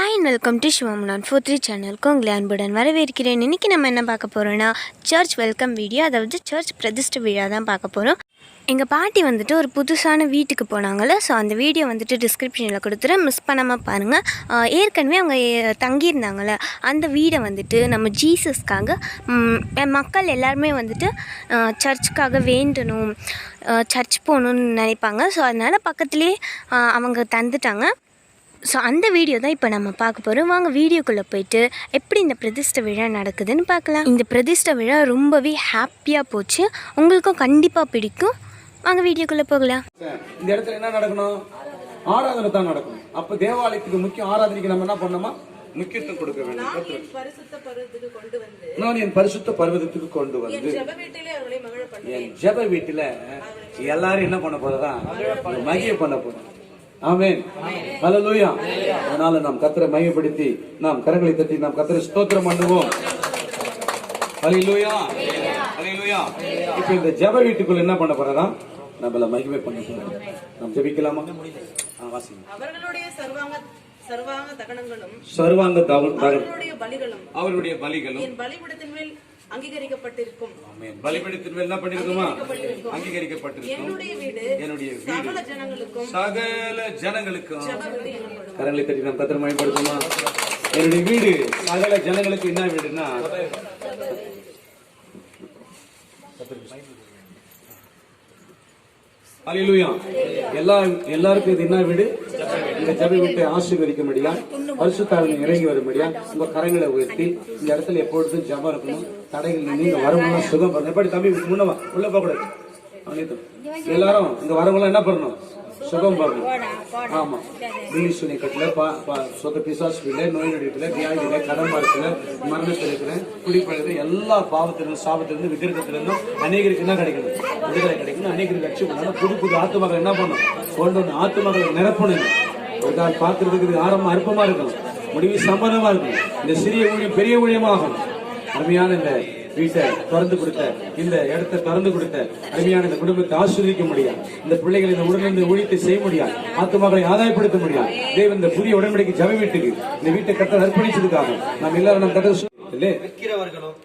Hi welcome to சிவம் நான் four three சேனலுக்கு உங்களை அன்புடன் வரவேற்கிறேன். இன்றைக்கி நம்ம என்ன பார்க்க போகிறோன்னா சர்ச் வெல்கம் வீடியோ அதாவது சர்ச் பிரதிஷ்ட விழா தான் பார்க்க போகிறோம் எங்கள் பாட்டி வந்துட்டு ஒரு புதுசான வீட்டுக்கு போனாங்கள ஸோ அந்த வீடியோ வந்துட்டு டிஸ்கிரிப்ஷனில் கொடுத்துறேன். மிஸ் பண்ணாமல் பாருங்கள் ஏற்கனவே அவங்க தங்கியிருந்தாங்கள அந்த வீடை வந்துட்டு நம்ம ஜீசஸ்க்காக மக்கள் எல்லாருமே வந்துட்டு சர்ச்சுக்காக வேண்டணும் சர்ச் போகணுன்னு நினைப்பாங்க. ஸோ அதனால் பக்கத்துலேயே அவங்க தந்துட்டாங்க. ஸோ அந்த வீடியோ தான் இப்போ நம்ம பார்க்க போகிறோம் வாங்க வீடியோக்குள்ளே போயிட்டு எப்படி இந்த பிரதிஷ்ட விழா நடக்குதுன்னு பார்க்கலாம். இந்த பிரதிஷ்ட விழா ரொம்பவே ஹாப்பியாக போச்சு. உங்களுக்கும் கண்டிப்பாக பிடிக்கும். வாங்க வீடியோக்குள்ளே போகலாம். இந்த இடத்துல என்ன நடக்கணும்? ஆராதனை தான் நடக்கணும். அப்ப தேவாலயத்துக்கு முக்கிய ஆராதனைக்கு நம்ம என்ன பண்ணோமா முக்கியத்துவம் கொடுக்க வேண்டும். கர்த்தர். பரிசுத்த பருவத்துக்கு கொண்டு வந்து நான் என் பரிசுத்த பர்வதத்துக்கு கொண்டு வந்து என் ஜெப வீட்டுல எல்லாரும் என்ன பண்ண போறதா? மகிழ பண்ண போறோம். ஆமென். ஹalleluya. அதனால நாம் கத்தரை மையப்படுத்தி நாம் கரங்களை தட்டி நாம் கத்தரை ஸ்தோத்திரம் பண்ணுவோம். ஹalleluya. ஹalleluya. இப்போ இந்த ஜெப வீட்டுக்குள்ள என்ன பண்ண போறதா நம்மள மகிமை பண்ண போறோம். நாம் ஜெபிக்கலாமா? அவர்களுடைய சர்வாங்க சர்வாங்க தகனங்களும் சர்வாங்க தகவல் அவர்களுடைய பலிகளும் அவருடைய பலிகளும் என் பலிபடத்தின் மேல் அங்கீகரிக்கப்பட்டிருக்கும். பலிபீடத்தின் என்ன பண்ணிருக்குமா? அங்கீகரிக்கப்பட்டிருக்கும். என்னுடைய வீடு என்னுடைய சகல ஜனங்களுக்கும். சகல ஜனங்களுக்கும். கரங்களை தட்டி நாம் கத்திர மயப்படுத்துமா என்னுடைய வீடு சகல ஜனங்களுக்கு என்ன வீடுன்னா? அல்லேலூயா எல்லா எல்லாருக்கும் இது என்ன வீடு? இந்த ஜெப வீட்டை ஆசீர்வதிக்கும்படியா பரிசுத்தாவின் இறங்கி வரும்படியா உங்க கரங்களை உயர்த்தி இந்த இடத்துல எப்பொழுதும் ஜபம் இருக்கணும். தடைகள் நீங்க வரவங்க சுகம் பண்ணணும் எப்படி தம்பி முன்னவா உள்ள போக கூடாது. எல்லாரும் இங்க வரவங்க என்ன பண்ணணும்? சுகம் பண்ணணும் ஆமா. பிலிசுனை கட்டல சொத்த பிசாசு இல்லை நோய் நடிப்புல வியாதியில கடன் மரத்துல மரணத்தில் இருக்கிற குடிப்பழகு எல்லா பாவத்திலிருந்து சாபத்திலிருந்து விக்கிரகத்திலிருந்தும் அநேகருக்கு என்ன கிடைக்கணும்? விடுதலை கிடைக்கணும். அநேகருக்கு லட்சம் புது புது ஆத்துமகள் என்ன பண்ணணும்? கொண்டு வந்து ஆத்துமகளை நிரப்பணும். ஒரு கால் பார்க்கறதுக்கு இது ஆரம்பம் அற்பமா இருக்கணும். முடிவு சம்பந்தமா இருக்கணும். இந்த சிறிய ஊழியம் பெரிய ஊழியமாகும். அருமையான இந்த வீட்டை திறந்து கொடுத்த இந்த இடத்தை திறந்து கொடுத்த அருமையான இந்த குடும்பத்தை ஆஸ்வதிக்க முடியாது. இந்த பிள்ளைகள் இந்த உடனிருந்து ஊழியத்தை செய்ய முடியாது. ஆத்துமாக்களை ஆதாயப்படுத்த முடியாது. தேவன் இந்த புதிய உடன்படிக்கை ஜப வீட்டுக்கு இந்த வீட்டை கட்ட அர்ப்பணிச்சதுக்காக நாம் எல்லாரும் நம் கட்ட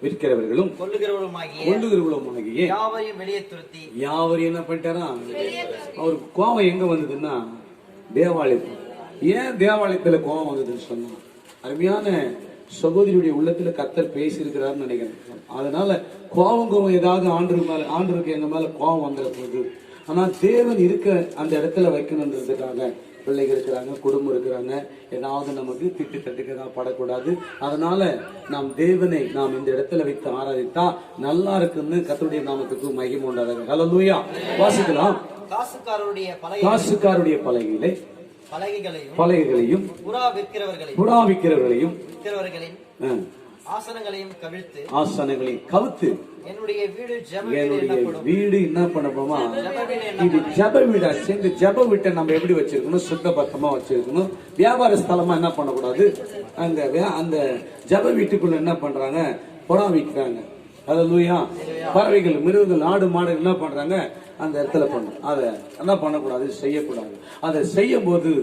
விற்கிறவர்களும் கொள்ளுகிறவர்களுமாகிய யாவரையும் வெளியே துரத்தி யாவர் என்ன பண்ணிட்டாரா? அவருக்கு கோபம் எங்க வந்ததுன்னா தேவாலயத்தில் ஏன் தேவாலயத்துல கோபம் வந்ததுன்னு சொன்னா? அருமையான சகோதரியுடைய உள்ளத்துல கத்தர் பேசியிருக்கிறாருன்னு நினைக்கிறேன். அதனால கோபம் கோபம் ஏதாவது ஆண்டு மேல ஆண்டருக்கு எங்க மேல கோபம் வந்துட போகுது ஆனா தேவன் இருக்க அந்த இடத்துல வைக்கணுன்றதுக்காக பிள்ளைங்க இருக்கிறாங்க குடும்பம் இருக்கிறாங்க. ஏதாவது நமக்கு திட்டு தட்டுக்கு ஏதாவது படக்கூடாது. அதனால நாம் தேவனை நாம் இந்த இடத்துல வைத்து ஆராதித்தா நல்லா இருக்குன்னு கத்தருடைய நாமத்துக்கு மகிமை உண்டாதாக. ஹalleluya வாசிக்கலாம். காசுக்காரருடைய பலகை. காசுக்காருடைய பலகைகளை பலகைகளையும் பலகைகளையும் புறா விற்கிறவர்களையும் புறா விற்கிறவர்களையும் ஆசனங்களையும் கவிழ்த்து ஆசனங்களையும் கவுத்து என்னுடைய வீடு ஜெப வீடு என்னுடைய வீடு என்ன பண்ண இது ஜப வீடாச்சு இந்த ஜப வீட்டை நம்ம எப்படி வச்சிருக்கணும்? சுத்தபத்தமா வச்சிருக்கணும். வியாபார ஸ்தலமா என்ன பண்ணக்கூடாது? அந்த அந்த ஜப வீட்டுக்குள்ள என்ன பண்றாங்க? புறா விற்கிறாங்க. லூயா பறவைகள் மிருகங்கள் ஆடு மாடு என்ன பண்றாங்க? அந்த இடத்துல பண்ணும் அதை என்ன பண்ணக்கூடாது? செய்யக்கூடாது. அதை செய்யும் போது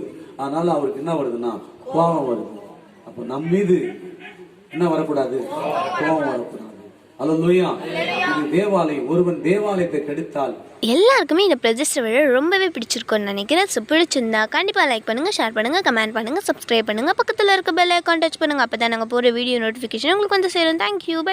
அதனால அவருக்கு என்ன வருதுன்னா கோபம் வருது. அப்போ நம் மீது என்ன வரக்கூடாது? கோபம் வரக்கூடாது. அல்லா இது தேவாலயம். ஒருவன் தேவாலயத்தை கெடுத்தால் எல்லாருக்குமே இந்த பிரதிஷ்ட விழா ரொம்பவே பிடிச்சிருக்கும்னு நினைக்கிறேன். ஸோ பிடிச்சிருந்தா கண்டிப்பாக லைக் பண்ணுங்கள் ஷேர் பண்ணுங்கள் கமெண்ட் பண்ணுங்கள் சப்ஸ்கிரைப் பண்ணுங்கள் பக்கத்தில் இருக்க பெல் ஐக்கான் டச் பண்ணுங்கள் அப்போ தான் நாங்கள் போகிற வீடியோ நோட்டிஃபிகேஷன் உங்களுக்கு வந்து சேரும். Thank you bye